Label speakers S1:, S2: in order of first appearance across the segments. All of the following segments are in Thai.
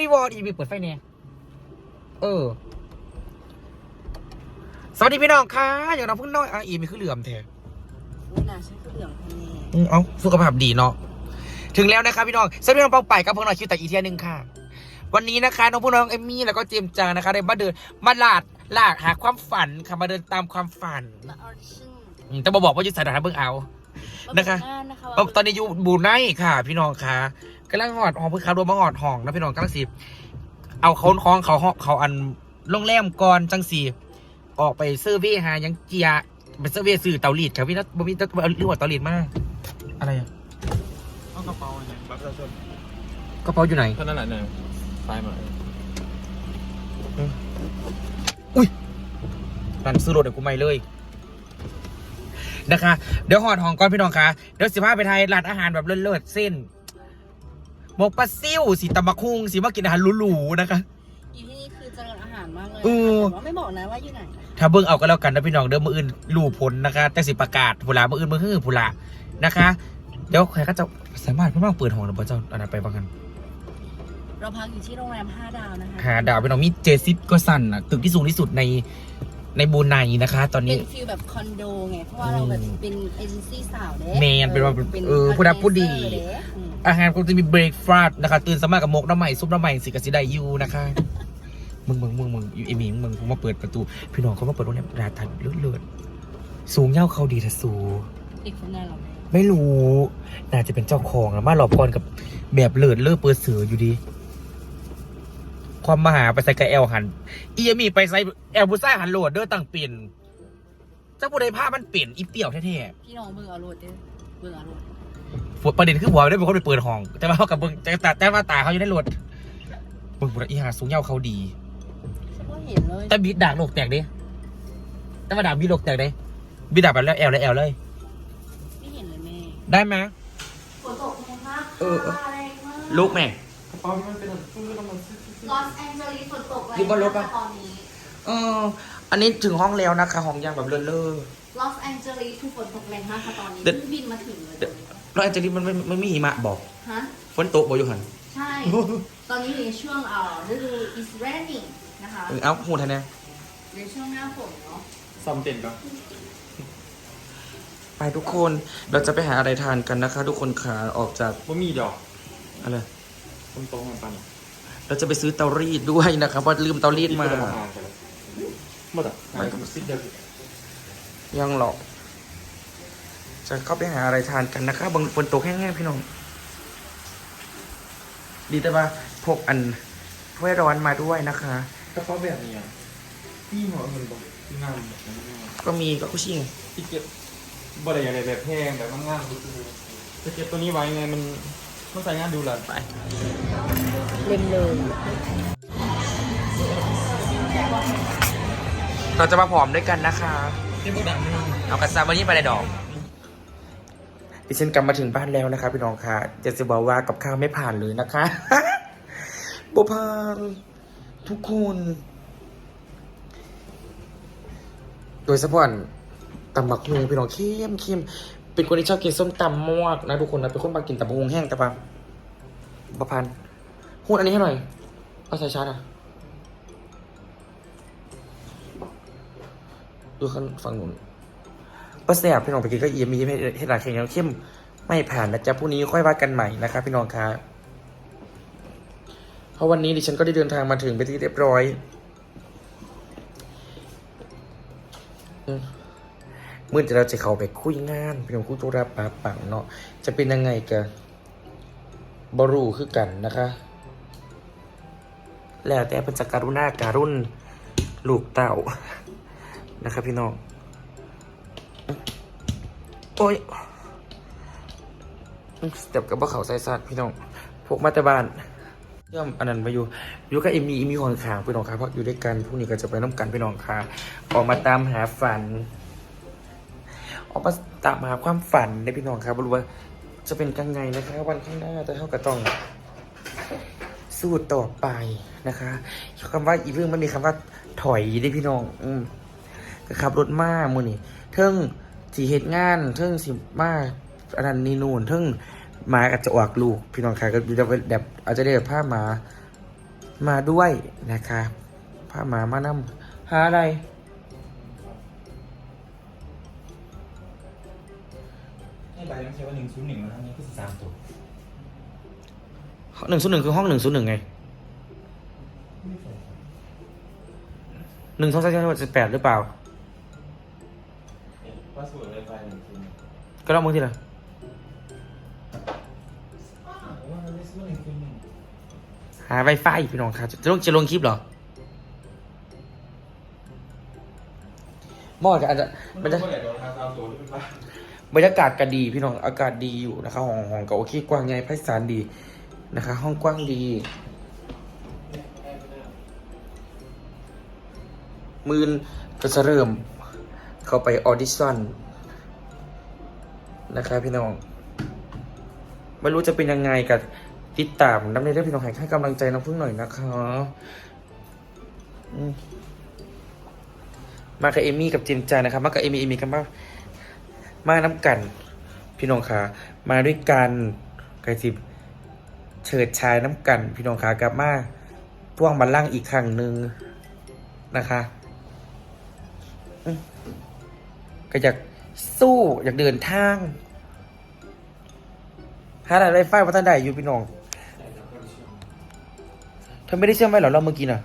S1: รีวอร์ดอีบีเปิดไฟเนี่ยเออ สวัสดีพี่น้องค่ะ อย่างเราเพิ่งน้อยอะอีมีคือเหลื่อมแท้
S2: นี่นะฉันก็เหลืองพันแน่
S1: อืมเอาสุขภาพดีเนาะ ถึงแล้วนะครับพี่น้องสวัสดีน้องปองไปกับพวกเราคิวแต่อีกเทียหนึ่งค่ะ วันนี้นะคะน้องพวกน้องเอมมี่แล้วก็เจมส์จางนะคะได้มาเดินมาลาดลากหาความฝันค่ะมาเดินตามความฝัน
S2: มาออดิชั่น
S1: อืมแต่มาบอกว่าอยู่สถานะเบิ่งเอา นะคะ
S2: มาบอกหานะคะ
S1: เอ่อตอนนี้อยู่บูไนค่ะ พี่น้องค่ะ กำลังหอดห้องเพื่อขารวมมาหอดห้องนะพี่น้องกำลังสิเอาเขาคล้องเขาห้องเขาอันโรงแรมก่อนจังสีออกไปเซอร์เวยหายังเจียไปเซอร์เวยสื่อเตาลีดครับพี่นัทบ่มีเตาเรื่องว่าเตาลีดมากอะไรอะ
S3: เอากระเป๋าเนี่ยบัตรประชาชน
S1: กระเป๋าอยู่ไหน
S3: เท่านั้นแหละเนี่ยซ้ายมา
S1: นั่นซื้อรถเดี๋ยวกูไม่เลยนะคะ เดี๋ยวหอดห้องก่อนพี่น้องค่ะเดี๋ยวสิพาไปไทยร้านอาหารแบบเลิศๆเส้น หมกปลาซิ่วสีตำบักคุงสีมากินอาหารหรูๆนะคะ
S2: อยู่ที่นี่คือเจริญอาหารมากเลย
S1: เออ
S2: แต่ว่าไม่บอกนะว่าอยู่ไหน
S1: ถ้าเบิ่งเอาก็แล้วกันนะพี่น้องเดี๋ยวมืออื่นรู้ผลนะคะ แต่สิประกาศผู้ลามืออื่นมือฮื้อผู้ลานะคะ เดี๋ยวใครก็จะสามารถเพิ่งมาเปิดห้องหรือเปล่าเจ้าอันนั้นไปบ้างกัน
S2: เราพักอยู่ที่โรงแรม 5 ดาวนะคะ
S1: หาดาวพี่น้องมีเจซิปก็สั่นอะตึกที่สูงที่สุดในในบูไนนะคะ ตอน
S2: เป็
S1: นี้
S2: นฟิลแบบคอนโดไง เพราะว่าเราแบบเป็นเอเจนซี่สาวเด้
S1: แมนเป็นว่าเออผู้รับผู้ดี
S2: เด้อืม
S1: อาหารก็จะมีเบรกฟาสต์นะคะ ตื่นสามารถกับมกน้ำใหม่ซุปน้ำใหม่สิกสิได้อยูนะคะ มึงมึงมึงมึงไอหมิงมึงมึงมาเปิดประตู พี่น้องเขามาเปิดโรงแรมราทันเลือดเลือดสูงเย่าเขาดีแต่สู
S2: เด็กคนนั้นหราไม่
S1: รู้ น่าจะเป็นเจ้าของอะมาหลอกก่อนกับแบบเลิศเลิศเปิดเสืออยู่ดี ความมหาไปใส่กับแอลหันอียมีไปใส่แอลบุซ่าหันโหลดเด้อตั้งเปลี่ยนเจ้าผู้ใดผ้ามันเปลี่ยนอีเปี่ยวแท้ๆ
S2: พี่น้องเบิ่งเอาโรดเด้อเบิ่งเอาโรด
S1: ประเด็นคือหัวไม่ได้เป็นคนไปเปิดห้อง แต่ว่าเขากับเบิ้งแต่แต่แต่ว่าตาเขาอยู่ในรถเบิ้งบุรีหาสูงเย่าเขาดี
S2: ฉันก็เห็นเลย
S1: แต่บีดดากโลกแตกเด้แต่ว่าดากบีดโลกแตกเด้บีดดากไปแล้วแอลแล้วแอลเลย
S2: ไม่เห็นเลยแม่
S1: ได้ไหม
S2: ฝนตกแรงมาก
S1: เออเออ
S2: แรงมาก
S1: ลูกแม่
S3: กระเป๋าที่มันเป็นแบบซื้อแล้วมันซื้อ
S2: ลอสแอนเจลิสฝนตกแรง
S1: อยู่บนรถปะ
S2: มากตอนนี้
S1: เอออันนี้ถึงห้องแล้วนะคะห้องยังแบบเลิศเลิศ
S2: ลอสแอนเจลิสคือฝนตกแรงมากค่ะตอนนี้
S1: เดี๋ยว
S2: เพิ่งบินมาถึงเลย
S1: เดี๋ยวแล้วอันเจลินมันไม่ไม่มีหิมะบอก
S2: ฮะ
S1: ฝนตกบ่อยู่หัน
S2: ใช่ ตอนนี้อยู่ในช่วงเอ่อฤดู is raining นะคะ
S1: เออเอ้าหูทันแน่
S2: ในช่วงหน้าฝนเนาะ
S3: ซ้ำเต็นปะ
S1: ไปทุกคนเราจะไปหาอะไรทานกันนะคะ ทุกคนขาออกจาก
S3: ว่ามีดอก
S1: อะไร
S3: ต้นโต๊ะมันปัน
S1: เราจะไปซื้อเตารีดด้วยนะครับเพราะลืมเตารีดมา
S3: ที่เปิดทำงานกันแล้วหมดอะ ยว
S1: ยังหรอก จะเข้าไปหาอะไรทานกันนะคะบางฝนตกแห้งๆพี่น้อง ดีแต่ว่าพกอันถ้วยร้อนมาด้วยนะคะ
S3: กระเป๋าแบบนี้อะพี่หัวเงินบอกที่งานแบบนั้นงาน
S1: ก็มีก็คุชิง
S3: ที่เก็บบ่ได้อะไรแบบแพงแบบมันงานจะเก็บตัวนี้ไว้ไงมันต้องใส่งานดูแล
S1: ไป
S2: เล็มเลย
S1: เราจะมาผอมด้วยกันนะคะ
S3: ที่พวกดังนี่
S1: เอากระซาบานี่ไปเลยดอก ดิฉันกลับมาถึงบ้านแล้วนะคะพี่น้องค่ะจะจะบอกว่ากับข้าวไม่ผ่านเลยนะคะบ่ผ่านทุกคน โดยเฉพาะตำบักฮุงพี่น้องเข้มเข้มเป็นคนที่ชอบกินส้มตำมากนะทุกคนนะเป็นคนมากินตำบักฮุงแห้งแต่ปะบ่ผ่านพูดอันนี้ให้หน่อยเอาใส่ชาร์จอะ ดูข้างฝั่งหนู้นป้าแสบพี่น้องไปกินก็เอียมมีให้ให้หลายแข่งยังเข้มไม่ผ่านนะจ๊ะพรุ่งนี้ค่อยว่ากันใหม่นะครับพี่น้องครับเพราะวันนี้ดิฉันก็ได้เดินทางมาถึงไปที่เรียบร้อยอืมมื่อจะเราจะเข้าไปคุยงานพี่น้องคุยธุระปาปังเนาะจะเป็นยังไงกันบรูคือกันนะคะ แล้วแต่เป็นจักการุณาการุณลูกเต่า นะครับพี่น้อง โอ้ยสเต็ปกับว่าเขาใส่สัตว์พี่น้องพวกมาต่บ้านย่อมอันนั้นมาอยู่อยู่กับเอมี่มีคนขางพี่น้องค่ะเพราะอยู่ด้วยกันพรุ่งนี้ก็จะไปน้ำกันพี่น้องค่ะออกมาตามหาฝัน ออกมาตามหาความฝันในพี่น้องครับรู้ว่าจะเป็นยังไงนะคะ วันข้างหน้าแต่เขาก็ต้องสู้ต่อไปนะคะคำว่าอีเรื่องไม่มีคำว่าถอยได้พี่น้อง อืม ก็ขับรถมามือนี่เทิงสีเหตุงานเทิงสิมาอันนั้นนี่นู่นเทิงหมาอาจจะออกลูก พี่น้องค่ะก็จะแบบอาจจะได้แบบผ้าหมามาด้วยนะคะพาหมามานำหาอะไร
S3: ให้ใบต้องใช้ว่าหนึ่งศูนย์หนึ่งแล้วนี้คือสามตัว
S1: หนึ่งศูนย์หนึ่งคือห้องหนึ่งศูนย์หนึ่งไงหนึ่งสองสามสี่ห้าหกเจ็ดแปดหรือเปล่า
S3: ว่าสูตรเลยไปหนึ่งศูนย์
S1: ก็ลองมือทีละ
S3: ว่ามันไม่ซื้อหนึ่งศูนย์หนึ่ง
S1: หาไวไฟพี่น้องครับจะลงจะลงคลิปเหรอมอดก็อาจจะ
S3: มั
S1: มันน
S3: จะ
S1: จะ
S3: เมื่อไหร่ตัวราคาสามตัวหรือเป็นบ้า
S1: บรรยากาศก็ดีพี่น้องอากาศดีอยู่นะคะห้องห้องก็โอเคกว้างใหญ่ไพศาลดีนะคะ ห้องกว้างดี มืนก็จะเริ่ม เข้าไปออดิชั่นนะคะพี่น้องไม่รู้จะเป็นยังไงกับติดตามน้ำในเรื่องพี่น้องให้ให้กำลังใจน้องพึ่งหน่อยนะคะอืมากับเอมี่กับเจนจานะครับ มากับเอมี่เอมี่กันมามาน้ำกัน พี่น้องขามาด้วยกันไก่สิบเฉิดชายน้ำกัน พี่น้องขากลับมาพ่วงบัลลังก์อีกครั้งหนึ่งนะคะ ก็อยากสู้อยากเดินทางหาอะไรไฟวัฒนใดอยู่พี่น้องเธอไม่ได้เชื่อไว้เหรอเราเมื่อกี้น่ะ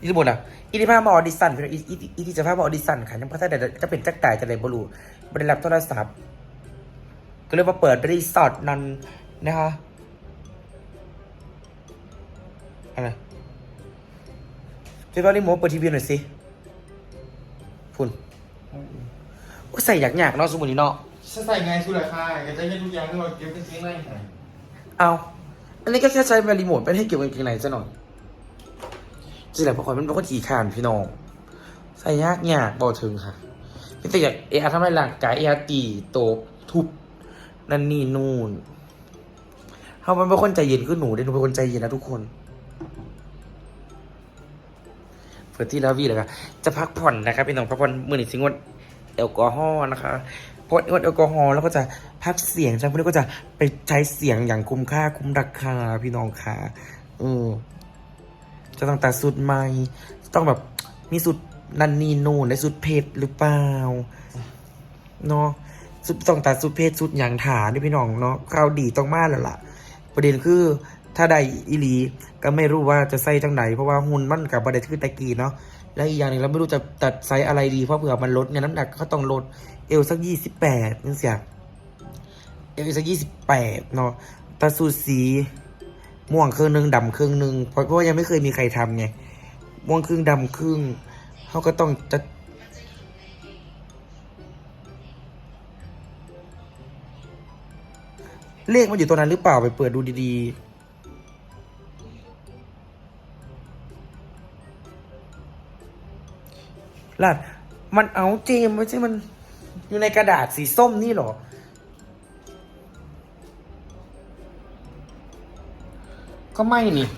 S1: อีที่บนอะอีที่พามาออดิสันพี่น้องอีอีที่จะพามาออดิสันค่ะยังพัฒนาแต่จะเป็นจักตายจะไหนบรูบริรับโทรศัพท์ ก็เลยมาเปิดรีสอร์ทนันนะคะอะไรพี่ว่ารีโมทเปิดทีวีหน่อยสิ พุ่นโอ้ยใส่อยากอยากๆเนาะสมุนนี้เนาะ
S3: จะใส่ไงสุดราคาก็จะให้ทุกอย่างที่เราเก็บเป็นชิ้นไร
S1: เอา อันนี้ก็แค่ใช้รีโมทไปให้เก็บกางเกงในซะหน่อยจริงแหละเพราะคนมันเป็นคนขี่ขานพี่น้อง ใส่ยากยากบอกถึงค่ะพี่แต่อยากเออาทำให้ร่างกายเออาตีโตบทุบนั่นนี่นู่นเขามันเป็นคนใจเย็นขึ้นหนูเด้หนูเป็นคนใจเย็นนะทุกคน เฟิร์ที่ลาวีเลยค่ะจะพักผ่อนนะครับพี่น้องพักผ่อนมือหนึ่งสิงวดแอลกอฮอล์นะคะพราะงดแอลกอฮอล์แล้วก็จะพักเสียงจังพวกนี้ก็จะไปใช้เสียงอย่างคุ้มค่าคุ้มราคาพี่น้องค่ะเออจะต้องตัดสุดใหม่ต้องแบบมีสุดนันนีนูนในสุดเพชรหรือเปล่าเนาะสุดต้องตัดสุดเพชรสุดอย่างถานี่พี่น้องเนาะข่าวดีต้องมาแล้วล่ะ ประเด็นคือ ถ้าได้อีหลีก็ไม่รู้ว่าจะใส่จังไหนเพราะว่าหุ่นมันกับประเด็นคือตะกี้เนาะและอีกอย่างหนึ่งเราไม่รู้จะตัดไซส์อะไรดีเพราะเผื่อมันลดเนี่ยน้ำหนักก็ต้องลดเอวสักยี่สิบแปดนี่เสียเอวสักยี่สิบแปดเนาะตาสูตรสีม่วงครึ่งหนึ่งดำครึ่งหนึ่งเพราะเพราะว่ายังไม่เคยมีใครทำไงม่วงครึ่งดำครึ่งเขาก็ต้องจะเลขมันอยู่ตรงนั้นหรือเปล่าไปเปิดดูดีๆ ลาดมันเอาเจมส์ไม่ใช่มันอยู่ในกระดาษสีส้มนี่เหรอ ก็ไม่นี่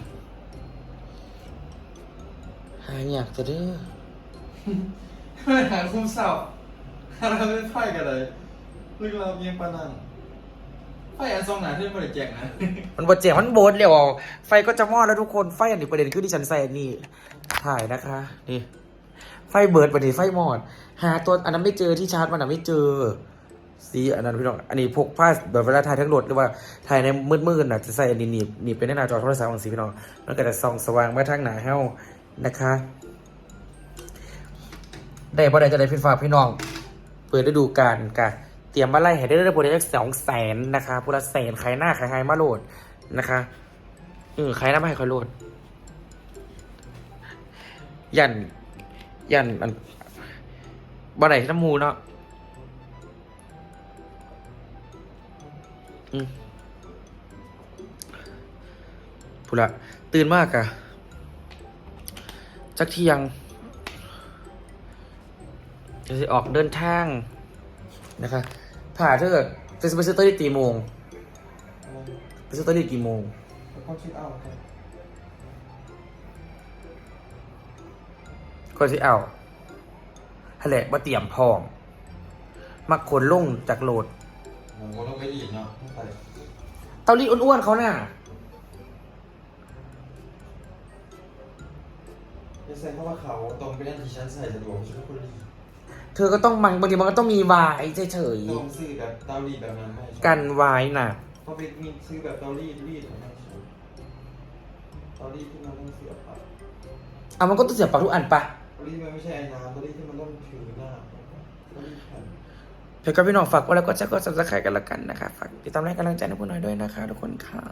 S1: หาอยากจะเด้อ
S3: ไม่หาคุ้มเศร้าเราไม่ไฟกันเลยลึกเราเพียงปานังไฟอันซองหนาที่ไม่ได้แจกนะ
S1: มันบดเจ็บมันโบดเร็วไฟก็จะมอดแล้วทุกคน ไฟอันนี้ประเด็นคือที่ฉันใส่อันนี่ ถ่ายนะคะ นี่ ไฟเบิร์ดประเด็นไฟมอด หาตัวอันนั้นไม่เจอที่ชาร์จมันอะไม่เจอสีอันนั้นพี่น้อง อันนี้พกผ้าแบบเวลาถ่ายทั้งรถหรือว่าถ่ายในมืดๆน่ะจะใส่อันนี้หนีบหนีบไปในหน้าจอโทรศัพท์ของสีพี่น้องมันก็จะส่องสว่างมาทางหนาเฮ้านะคะ ได้บ่ได้จะได้พี่ฝากพี่น้อง เปิดฤดูกาลกะเตรียมมาไล่ให้ได้ได้โปรเจกต์สองแสนนะคะพูละแสนขายหน้าขายไฮมาโหลดนะคะเออขายหน้าไม่ให้คอยโหลด ยัน ยันอันบ่ได้น้ำมูเนาะอืมพูละตื่นมากอะจักเที่ยงจะออกเดินทาง นะคะผ่าเธอจะไปซื้อเตอรี่กี่โมงไปซื้อเตอรี่กี่โมง
S3: เขาคิดเอาครับ
S1: ก็สิเอาแหละบ่เตรียมพร้อมมาขนลุ่งจากโหลด
S3: ผมก็ต้องไปอีกเนาะ
S1: เตาลีดอ้วนๆเขาน่ะ
S3: ไม่ใช่เพราะว่าเขาตรงไปนั่นที่ฉันใส่สะดวกชุดคนรี
S1: เธอก็ต้องมันบางทีมันก็ต้องมีวายเฉย
S3: ตรงซื้อแบบเตารีดแบบนั้นไห
S1: มกันวายน่ะ
S3: เพราะเป็นมีซื้อแบบเตารีดรีดแบบนั้นเตารีดที่มันต้องเสียบอะ
S1: เอามันก็ต้องเสียบปากทุกอันปะ
S3: รีดมันไม่ใช่ไอ้น้ำเตารีดที่มันต้องถือหน้าเตารีดแผ่น
S1: เดี๋ยวก็พี่น้องฝากไว้แล้วก็จะก็สับสไครกันละกันนะคะฝากติดตามให้กำลังใจให้พวกเราด้วยนะคะ ทุกคนค่ะ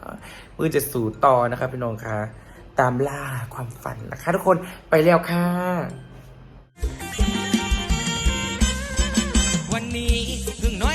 S1: มือจะสู่ต่อนะคะพี่น้องค่ะ ตามล่าความฝันนะคะ ทุกคนไปแล้วค่ะ
S4: วันนี้เพิ่งน้อย